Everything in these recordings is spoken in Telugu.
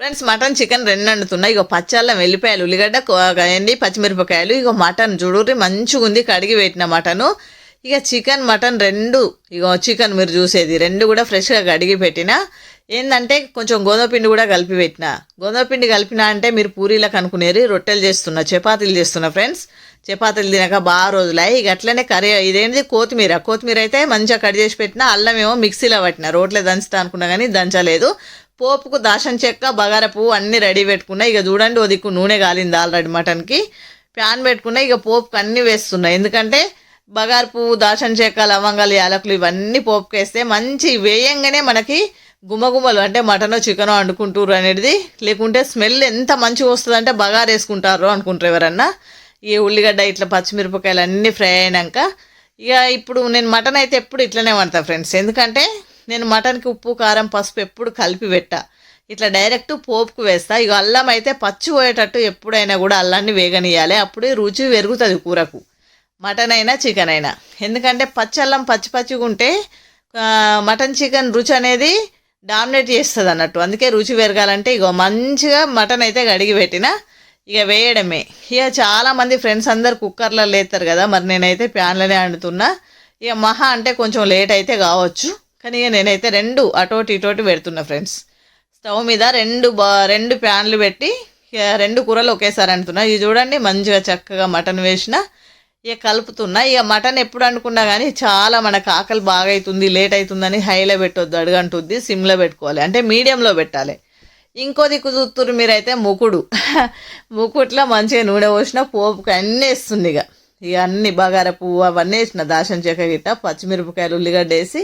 ఫ్రెండ్స్ మటన్ చికెన్ రెండు వండుతున్నాయి ఇక పచ్చళ్ళం వెల్లిపాయలు ఉల్లిగడ్డ ఎండి పచ్చిమిరపకాయలు. ఇక మటన్ చూడుర్రి మంచిగా ఉంది కడిగి పెట్టిన మటను. ఇక చికెన్ మటన్ రెండు. ఇగో చికెన్ మీరు చూసేది. రెండు కూడా ఫ్రెష్గా కడిగి పెట్టిన. ఏంటంటే కొంచెం గోధుమ పిండి కూడా కలిపి పెట్టిన. గోధుమ పిండి కలిపిన అంటే మీరు పూరీలకు అనుకునేది రొట్టెలు చేస్తున్నా చపాతీలు చేస్తున్నా ఫ్రెండ్స్ చపాతీలు తినక బాగా రోజులాయి ఇక అట్లనే కర్రీ ఇదేంటి కొత్తిమీర. కొత్తిమీర అయితే మంచిగా కట్ చేసి పెట్టిన. అల్లం ఏమో మిక్సీలో పట్టిన. రోట్లో దంచుతా అనుకున్నా కానీ దంచలేదు. పోపుకు దాసం చెక్క బగార పువ్వు అన్నీ రెడీ పెట్టుకున్నా. ఇక చూడండి ఓ దిక్కు నూనె కాలింది ఆల్రెడీ మటన్కి. ప్యాన్ పెట్టుకున్నా ఇక పోపుకు అన్నీ వేస్తున్నా. ఎందుకంటే బగారు పువ్వు దాసం చెక్క లవంగాలు యాలకులు ఇవన్నీ పోపుకేస్తే మంచి వేయంగానే మనకి గుమగుమలు అంటే మటనో చికెనో వండుకుంటారు అనేది. లేకుంటే స్మెల్ ఎంత మంచిగా వస్తుందంటే బగారు వేసుకుంటారు అనుకుంటారు ఎవరన్నా. ఈ ఉల్లిగడ్డ ఇట్లా పచ్చిమిరపకాయలు అన్నీ ఫ్రై అయినాక. ఇక ఇప్పుడు నేను మటన్ అయితే ఎప్పుడు ఇట్లనే వండుతా ఫ్రెండ్స్ ఎందుకంటే నేను మటన్కి ఉప్పు కారం పసుపు ఎప్పుడు కలిపి పెట్టా. ఇట్లా డైరెక్ట్ పోపుకు వేస్తా. ఇక అల్లం అయితే పచ్చి పోయేటట్టు ఎప్పుడైనా కూడా అల్లాన్ని వేగనియాలి అప్పుడే రుచి పెరుగుతుంది కూరకు. మటన్ అయినా చికెన్ అయినా. ఎందుకంటే పచ్చి అల్లం పచ్చి పచ్చిగా ఉంటే మటన్ చికెన్ రుచి అనేది డామినేట్ చేస్తుంది అన్నట్టు. అందుకే రుచి పెరగాలంటే ఇగో మంచిగా మటన్ అయితే కడిగి పెట్టిన. ఇక వేయడమే. ఇక చాలామంది ఫ్రెండ్స్ అందరు కుక్కర్లో లేస్తారు కదా. మరి నేనైతే ప్యాన్లోనే వండుతున్నా. ఇక మహా అంటే కొంచెం లేట్ అయితే కావచ్చు. కానీ ఇక నేనైతే రెండు అటోటి ఇటోటి పెడుతున్నా ఫ్రెండ్స్. స్టవ్ మీద రెండు బా రెండు ప్యాన్లు పెట్టి ఇక రెండు కూరలు ఒకేసారి అంటున్నా. ఇది చూడండి మంచిగా చక్కగా మటన్ వేసిన ఇక కలుపుతున్నా. ఇక మటన్ ఎప్పుడు అనుకున్నా కానీ చాలా మనకు ఆకలి బాగా అవుతుంది లేట్ అవుతుందని హైలో పెట్టొద్దు అడుగంటుంది సిమ్లో పెట్టుకోవాలి. అంటే మీడియంలో పెట్టాలి. ఇంకో దిక్కు చూస్తున్నారు మీరైతే ముకుడు. ముకుట్లో మంచిగా నూనె పోసిన పోపుకి అన్నీ వేస్తుంది ఇక. ఇక అన్ని బగార పువ్వు అవన్నీ వేసిన దాసం చెక్క గిట్ట పచ్చిమిరపకాయలు ఉల్లిగడ్డ వేసి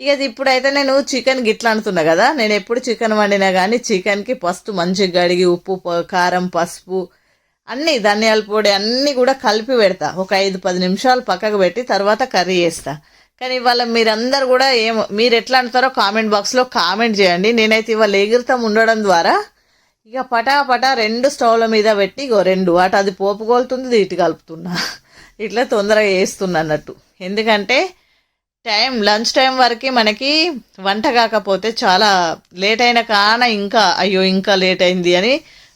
ఇక ఇప్పుడైతే నేను చికెన్ గిట్లా అంటున్నా కదా నేను ఎప్పుడు చికెన్ వండినా కానీ చికెన్కి ఫస్ట్ మంచిగా కడిగి ఉప్పు కారం పసుపు అన్నీ ధనియాల పొడి అన్నీ కూడా కలిపి పెడతా. ఒక ఐదు పది నిమిషాలు పక్కకు పెట్టి తర్వాత కర్రీ చేస్తా. కానీ ఇవాళ మీరందరూ కూడా ఏమో మీరు ఎట్లా అంటారో కామెంట్ బాక్స్లో కామెంట్ చేయండి. నేనైతే ఇవాళ ఎగురుతాం ఉండడం ద్వారా ఇక పటా పటా రెండు స్టవ్ల మీద పెట్టి ఇగో రెండు అటు అది పోపు కోలుతుంది ఇటు కలుపుతున్నా. ఇట్లా తొందరగా వేస్తున్నా అన్నట్టు. ఎందుకంటే టైం లంచ్ టైం వరకు మనకి వంట కాకపోతే చాలా లేట్ అయిన కాన ఇంకా అయ్యో ఇంకా లేట్ అయింది అని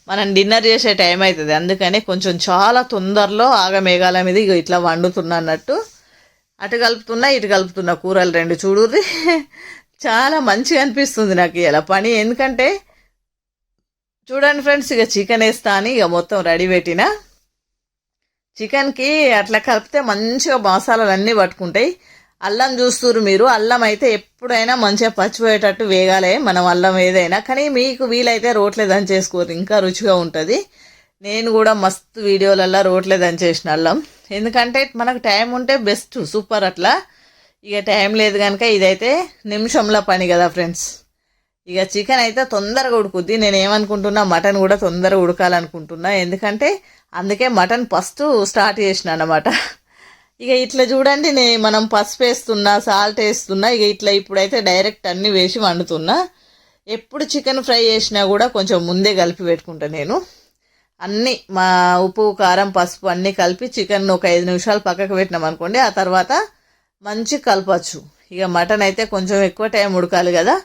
మనం డిన్నర్ చేసే టైం అవుతుంది అందుకనే కొంచెం చాలా తొందరలో ఆగమేఘాల మీద ఇక ఇట్లా వండుతున్నా అన్నట్టు. అటు కలుపుతున్నా ఇటు కలుపుతున్నా కూరలు రెండు చూడుర్రి. చాలా మంచిగా అనిపిస్తుంది నాకు ఇలా పని. ఎందుకంటే చూడండి ఫ్రెండ్స్ ఇక చికెన్ వేస్తా అని ఇక మొత్తం రెడీ పెట్టిన. చికెన్కి అట్లా కలిపితే మంచిగా మసాలాలు అన్నీ పట్టుకుంటాయి. అల్లం చూస్తున్నారు మీరు. అల్లం అయితే ఎప్పుడైనా మంచిగా పచ్చిపోయేటట్టు వేగాలే. మనం అల్లం ఏదైనా. కానీ మీకు వీలైతే రోట్లే దంచేసుకోరు. ఇంకా రుచిగా ఉంటుంది. నేను కూడా మస్తు వీడియోలల్లో రోట్లే దంచేసిన అల్లం. ఎందుకంటే మనకు టైం ఉంటే బెస్ట్. సూపర్ అట్లా. ఇక టైం లేదు కనుక ఇదైతే నిమిషంలో పని కదా ఫ్రెండ్స్. ఇక చికెన్ అయితే తొందరగా ఉడుకుద్ది. నేను ఏమనుకుంటున్నా మటన్ కూడా తొందరగా ఉడకాలనుకుంటున్నా. ఎందుకంటే అందుకే మటన్ ఫస్ట్ స్టార్ట్ చేసిన అన్నమాట. ఇక ఇట్లా చూడండి నే మనం పసుపు వేస్తున్నా సాల్ట్ వేస్తున్నా ఇక ఇట్లా ఇప్పుడైతే డైరెక్ట్ అన్నీ వేసి వండుతున్నా. ఎప్పుడు చికెన్ ఫ్రై చేసినా కూడా కొంచెం ముందే కలిపి పెట్టుకుంటా నేను. అన్నీ మా ఉప్పు కారం పసుపు అన్నీ కలిపి చికెన్ ఒక ఐదు నిమిషాలు పక్కకు పెట్టినాం అనుకోండి ఆ తర్వాత మంచి కలపచ్చు. ఇక మటన్ అయితే కొంచెం ఎక్కువ టైం ఉడకాలి కదా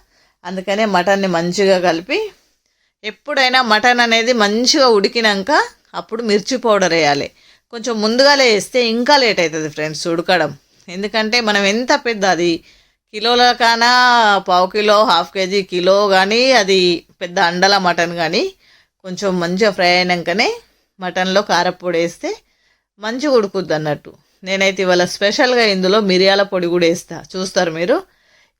అందుకనే మటన్ని మంచిగా కలిపి ఎప్పుడైనా మటన్ అనేది మంచిగా ఉడికినాక అప్పుడు మిర్చి పౌడర్ వేయాలి. కొంచెం ముందుగానే వేస్తే ఇంకా లేట్ అవుతుంది ఫ్రెండ్స్ ఉడకడం. ఎందుకంటే మనం ఎంత పెద్ద అది కిలోల కానా పావు కిలో హాఫ్ కేజీ కిలో కానీ అది పెద్ద అండల మటన్ కానీ కొంచెం మంచిగా ఫ్రై అయినాకనే మటన్లో కారపొడి వేస్తే మంచిగా ఉడుకుద్ది అన్నట్టు. నేనైతే ఇవాళ స్పెషల్గా ఇందులో మిరియాల పొడి కూడా వేస్తా. చూస్తారు మీరు?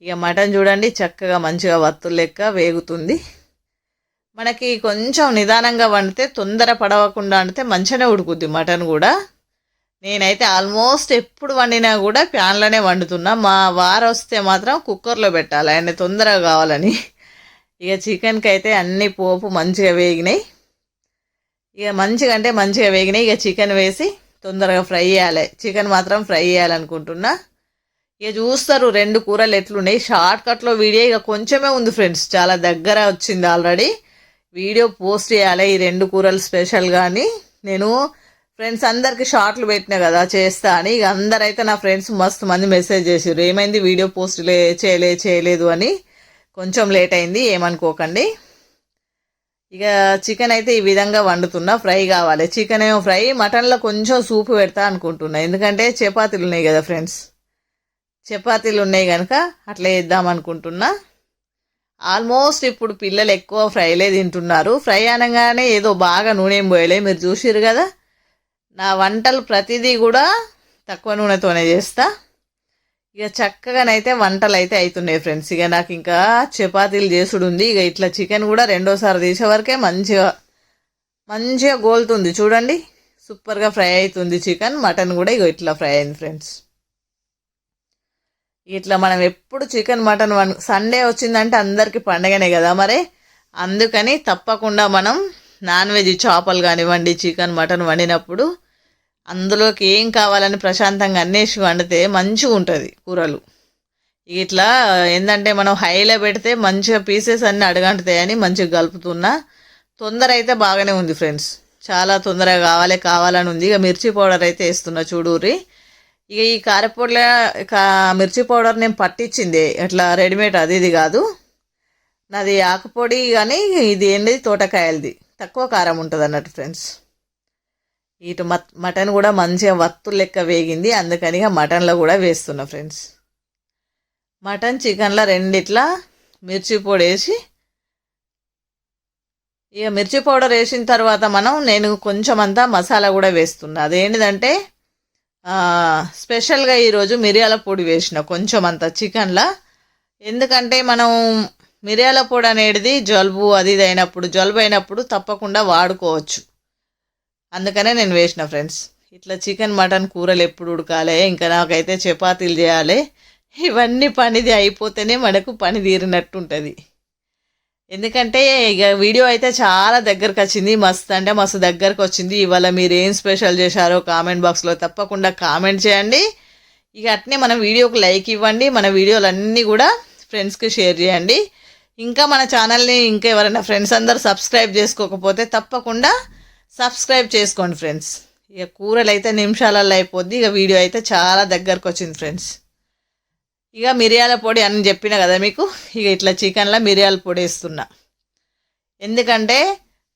ఇక మటన్ చూడండి చక్కగా మంచిగా వత్తులు లెక్క వేగుతుంది. మనకి కొంచెం నిదానంగా వండితే తొందర పడవకుండా వండితే మంచిగానే ఉడుకుద్ది మటన్ కూడా. నేనైతే ఆల్మోస్ట్ ఎప్పుడు వండినా కూడా ప్యాన్లోనే వండుతున్నా. మా వారు వస్తే మాత్రం కుక్కర్లో పెట్టాలి. ఆయన తొందరగా కావాలని. ఇక చికెన్కి అయితే అన్ని పోపు మంచిగా వేగినాయి. ఇక మంచిగా అంటే మంచిగా వేగినాయి. ఇక చికెన్ వేసి తొందరగా ఫ్రై చేయాలి. చికెన్ మాత్రం ఫ్రై చేయాలనుకుంటున్నా. ఇక చూస్తారు రెండు కూరలు ఎట్లున్నాయి. షార్ట్ కట్లో వీడియో ఇక కొంచెమే ఉంది ఫ్రెండ్స్. చాలా దగ్గర వచ్చింది ఆల్రెడీ. వీడియో పోస్ట్ చేయాలి ఈ రెండు కూరలు స్పెషల్ కానీ నేను ఫ్రెండ్స్ అందరికి షార్ట్లు పెట్టినా కదా చేస్తా అని. ఇక అందరైతే నా ఫ్రెండ్స్ మస్తు మంది మెసేజ్ చేసారు ఏమైంది వీడియో పోస్ట్ లే చేయలే చేయలేదు అని. కొంచెం లేట్ అయింది ఏమనుకోకండి. ఇక చికెన్ అయితే ఈ విధంగా వండుతున్నా. ఫ్రై కావాలి. చికెన్ ఏమో ఫ్రై మటన్లో కొంచెం సూపు పెడతా అనుకుంటున్నా. ఎందుకంటే చపాతీలు ఉన్నాయి కదా ఫ్రెండ్స్. చపాతీలు ఉన్నాయి కనుక అట్లా వేద్దాం అనుకుంటున్నా. ఆల్మోస్ట్ ఇప్పుడు పిల్లలు ఎక్కువ ఫ్రైలే తింటున్నారు. ఫ్రై అనగానే ఏదో బాగా నూనె ఏం పోయలే. మీరు చూసిరు కదా? నా వంటలు ప్రతిదీ కూడా తక్కువ నూనెతోనే చేస్తా. ఇక చక్కగానైతే వంటలు అయితే అవుతున్నాయి ఫ్రెండ్స్. ఇక నాకు ఇంకా చపాతీలు చేసుడు ఉంది ఇక ఇట్లా చికెన్ కూడా రెండోసారి తీసే వరకే మంచిగా మంచిగా గోలుతుంది. చూడండి. సూపర్గా ఫ్రై అవుతుంది చికెన్. మటన్ కూడా ఇక ఇట్లా ఫ్రై అయింది ఫ్రెండ్స్. ఇట్లా మనం ఎప్పుడు చికెన్ మటన్ వన్ సండే వచ్చిందంటే అందరికీ పండగనే కదా మరి? అందుకని తప్పకుండా మనం నాన్ వెజ్ చేపలు కానివ్వండి చికెన్ మటన్ వండినప్పుడు అందులోకి ఏం కావాలని ప్రశాంతంగా అన్నేసి వండితే మంచిగా ఉంటుంది కూరలు. ఇట్లా ఏంటంటే మనం హైలో పెడితే మంచిగా పీసెస్ అన్నీ అడగంటుతాయని మంచిగా కలుపుతున్నా. తొందర అయితే బాగానే ఉంది ఫ్రెండ్స్. చాలా తొందరగా కావాలి కావాలని ఉంది. ఇక మిర్చి పౌడర్ అయితే వేస్తున్నా చూడూరి. ఇక ఈ కారపొడిల కా మిర్చి పౌడర్ నేను పట్టించింది. అట్లా రెడీమేడ్ అది ఇది కాదు. నాది ఆకుపొడి కానీ ఇది ఏంటి తోటకాయలది. తక్కువ కారం ఉంటుంది అన్నట్టు ఫ్రెండ్స్. ఇటు మట్ మటన్ కూడా మంచిగా వత్తు లెక్క వేగింది. అందుకని ఇక మటన్లో కూడా వేస్తున్నా ఫ్రెండ్స్. మటన్ చికెన్లో రెండిట్లా మిర్చి పొడి వేసి ఇక మిర్చి పౌడర్ వేసిన తర్వాత మనం నేను కొంచెం అంతా మసాలా కూడా వేస్తున్నా. అదేంటిదంటే స్పెషల్గా ఈరోజు మిరియాల పొడి వేసిన కొంచెం అంత చికెన్లో. ఎందుకంటే మనం మిరియాల పొడి అనేది జలుబు అది ఇది అయినప్పుడు జలుబు అయినప్పుడు తప్పకుండా వాడుకోవచ్చు. అందుకనే నేను వేసిన ఫ్రెండ్స్. ఇట్లా చికెన్ మటన్ కూరలు ఎప్పుడు ఉడకాలి ఇంకా నాకైతే చపాతీలు చేయాలి. ఇవన్నీ పనిది అయిపోతేనే మనకు పని తీరినట్టు ఉంటుంది ఎందుకంటే ఇక వీడియో అయితే చాలా దగ్గరకు వచ్చింది మస్తు అంటే మస్తు దగ్గరకు వచ్చింది. ఇవాళ మీరు ఏం స్పెషల్ చేశారో కామెంట్ బాక్స్లో తప్పకుండా కామెంట్ చేయండి. ఇక అట్నే మన వీడియోకి లైక్ ఇవ్వండి మన వీడియోలు అన్నీ కూడా ఫ్రెండ్స్కి షేర్ చేయండి. ఇంకా మన ఛానల్ని ఇంకా ఎవరైనా ఫ్రెండ్స్ అందరు సబ్స్క్రైబ్ చేసుకోకపోతే తప్పకుండా సబ్స్క్రైబ్ చేసుకోండి ఫ్రెండ్స్ ఇక కూరలు అయితే నిమిషాలలో అయిపోద్ది ఇక వీడియో అయితే చాలా దగ్గరకు వచ్చింది ఫ్రెండ్స్ ఇక మిరియాల పొడి అని చెప్పిన కదా మీకు? ఇక ఇట్లా చికెన్లో మిరియాల పొడి వేస్తున్నా. ఎందుకంటే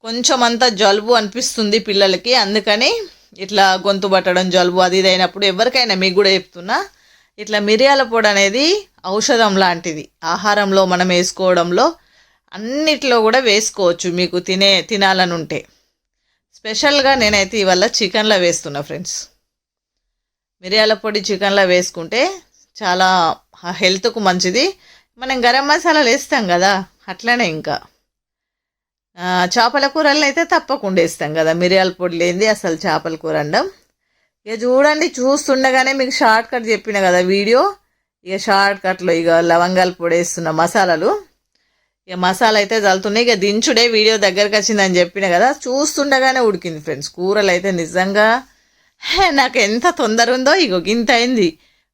కొంచెం అంతా జలుబు అనిపిస్తుంది పిల్లలకి. అందుకని ఇట్లా గొంతు పట్టడం జలుబు అది ఇది అయినప్పుడు ఎవరికైనా మీకు కూడా చెప్తున్నా. ఇట్లా మిరియాల పొడి అనేది ఔషధం లాంటిది. ఆహారంలో మనం వేసుకోవడంలో అన్నిట్లో కూడా వేసుకోవచ్చు మీకు తినే తినాలని ఉంటే స్పెషల్గా నేనైతే ఇవాళ చికెన్లో వేస్తున్నా ఫ్రెండ్స్. మిరియాల పొడి చికెన్లో వేసుకుంటే చాలా హెల్త్కు మంచిది. మనం గరం మసాలాలు వేస్తాం కదా అట్లనే ఇంకా. చేపల కూరల్లో అయితే తప్పకుండా వేస్తాం కదా మిరియాల పొడి లేనిది అసలు చేపల కూర అండం. ఇక చూడండి చూస్తుండగానే మీకు షార్ట్ కట్ చెప్పిన కదా వీడియో. ఇక షార్ట్ కట్లో ఇక లవంగాలు పొడి వేస్తున్న మసాలాలు. ఇక మసాలా అయితే చల్లుతున్నాయి. ఇక దించుడే వీడియో దగ్గరకు వచ్చిందని చెప్పిన కదా చూస్తుండగానే ఉడికింది ఫ్రెండ్స్ కూరలు అయితే నిజంగా నాకు ఎంత తొందర ఉందో ఇగో గింత అయింది.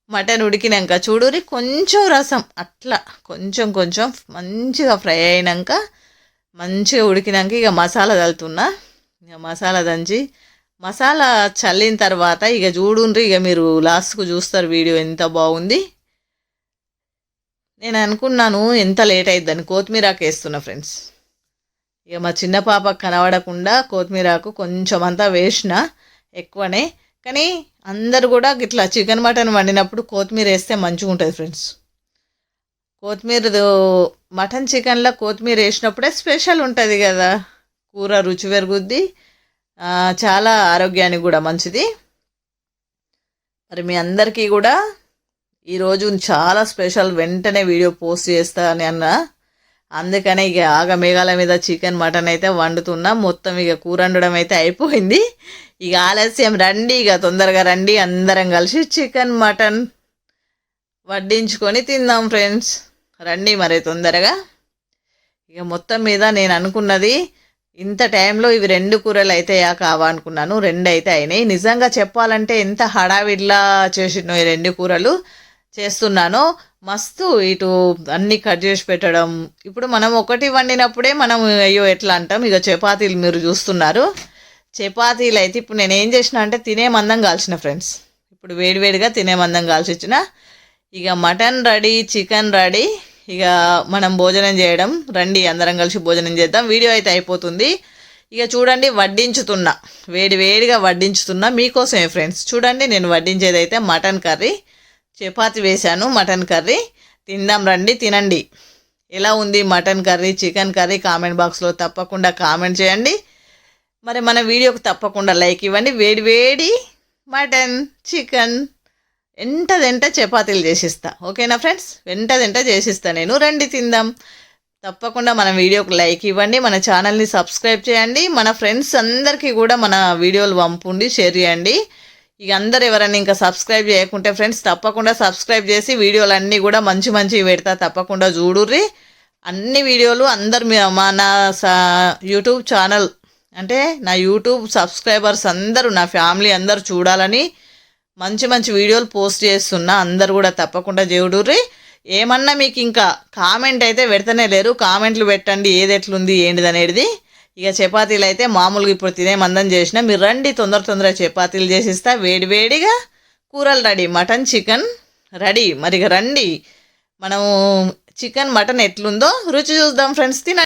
మటన్ ఉడికినాక చూడురి కొంచెం రసం అట్లా కొంచెం కొంచెం మంచిగా ఫ్రై అయినాక మంచిగా ఉడికినాక ఇక మసాలా చల్లుతున్నా ఇక మసాలా దంచి మసాలా చల్లిన తర్వాత ఇక చూడుండ్రి ఇక మీరు లాస్ట్కు చూస్తారు వీడియో ఎంత బాగుంది. నేను అనుకున్నాను ఎంత లేట్ అయిద్దని కొత్తిమీరాకు వేస్తున్నా ఫ్రెండ్స్. ఇక మా చిన్న పాప కనబడకుండా కొత్తిమీరాకు కొంచెం అంతా వేసిన ఎక్కువనే కానీ అందరు కూడా ఇట్లా చికెన్ మటన్ వండినప్పుడు కొత్తిమీర వేస్తే మంచిగా ఉంటుంది ఫ్రెండ్స్ కొత్తిమీర మటన్ చికెన్లో కొత్తిమీర వేసినప్పుడే స్పెషల్ ఉంటుంది కదా. కూర రుచి పెరుగుద్ది చాలా ఆరోగ్యానికి కూడా మంచిది. మరి మీ అందరికీ కూడా ఈరోజు చాలా స్పెషల్ వెంటనే వీడియో పోస్ట్ చేస్తా అని అన్న. అందుకనే ఇక ఆగ మేఘాల మీద చికెన్ మటన్ అయితే వండుతున్నా. మొత్తం ఇక కూర వండడం అయితే అయిపోయింది. ఇక ఆలస్యం రండి ఇక తొందరగా రండి. అందరం కలిసి చికెన్ మటన్ వడ్డించుకొని తిందాం ఫ్రెండ్స్. రండి మరి తొందరగా. ఇక మొత్తం మీద నేను అనుకున్నది ఇంత టైంలో ఇవి రెండు కూరలు అయితే కావా అనుకున్నాను. రెండు అయితే అయినాయి. నిజంగా చెప్పాలంటే ఎంత హడావిడిలా చేసినాయి ఈ రెండు కూరలు. చేస్తున్నాను. మస్తు ఇటు అన్నీ కట్ చేసి పెట్టడం. ఇప్పుడు మనం ఒకటి వండినప్పుడే మనం అయ్యో ఎట్లా అంటాం? ఇక చపాతీలు మీరు చూస్తున్నారు. చపాతీలు అయితే ఇప్పుడు నేను ఏం చేసిన అంటే తినే మందం కాల్చిన ఫ్రెండ్స్. ఇప్పుడు వేడివేడిగా తినే మందం కాల్చిచ్చిన ఇక మటన్ రెడీ చికెన్ రెడీ. ఇక మనం భోజనం చేయడం. రండి అందరం కలిసి భోజనం చేద్దాం. వీడియో అయితే అయిపోతుంది. ఇక చూడండి వడ్డించుతున్నా. వేడి వేడిగా వడ్డించుతున్నా. మీకోసమే ఫ్రెండ్స్. చూడండి నేను వడ్డించేది అయితే మటన్ కర్రీ. చపాతి వేశాను మటన్ కర్రీ. తిందాం రండి తినండి. ఎలా ఉంది mutton curry chicken curry? Comment బాక్స్లో తప్పకుండా కామెంట్ చేయండి. మరి మన వీడియోకి తప్పకుండా లైక్ ఇవ్వండి. వేడి వేడి మటన్ చికెన్ ఎంటదెంట చపాతీలు చేసిస్తా. ఓకేనా ఫ్రెండ్స్? వెంటదెంట చేసిస్తా నేను. రండి తిందాం. తప్పకుండా మన వీడియోకి లైక్ ఇవ్వండి. మన ఛానల్ని సబ్స్క్రైబ్ చేయండి. మన ఫ్రెండ్స్ అందరికీ కూడా మన వీడియోలు పంపుండి షేర్ చేయండి. ఇక అందరు ఎవరైనా ఇంకా సబ్స్క్రైబ్ చేయకుంటే ఫ్రెండ్స్ తప్పకుండా సబ్స్క్రైబ్ చేసి వీడియోలు అన్నీ కూడా మంచి మంచివి పెడతా. తప్పకుండా చూడుర్రి. అన్ని వీడియోలు అందరు మా మన సా- యూట్యూబ్ ఛానల్ అంటే నా యూట్యూబ్ సబ్స్క్రైబర్స్ అందరూ నా ఫ్యామిలీ అందరూ చూడాలని మంచి మంచి వీడియోలు పోస్ట్ చేస్తున్నా. అందరు కూడా తప్పకుండా చూడుర్రి. ఏమన్నా మీకు ఇంకా కామెంట్ అయితే పెడతనే లేరు. కామెంట్లు పెట్టండి. ఏది ఎట్లుంది ఏంటిది అనేది ఇక చపాతీలు అయితే మామూలుగా ఇప్పుడు తినేమందని చేసినా చేసిన మీరు రండి తొందర తొందర చపాతీలు చేసిస్తా. వేడి వేడిగా కూరలు రెడీ. Mutton chicken ready. మరి ఇక రండి. మనము చికెన్ మటన్ ఎట్లుందో రుచి చూద్దాం ఫ్రెండ్స్. తిన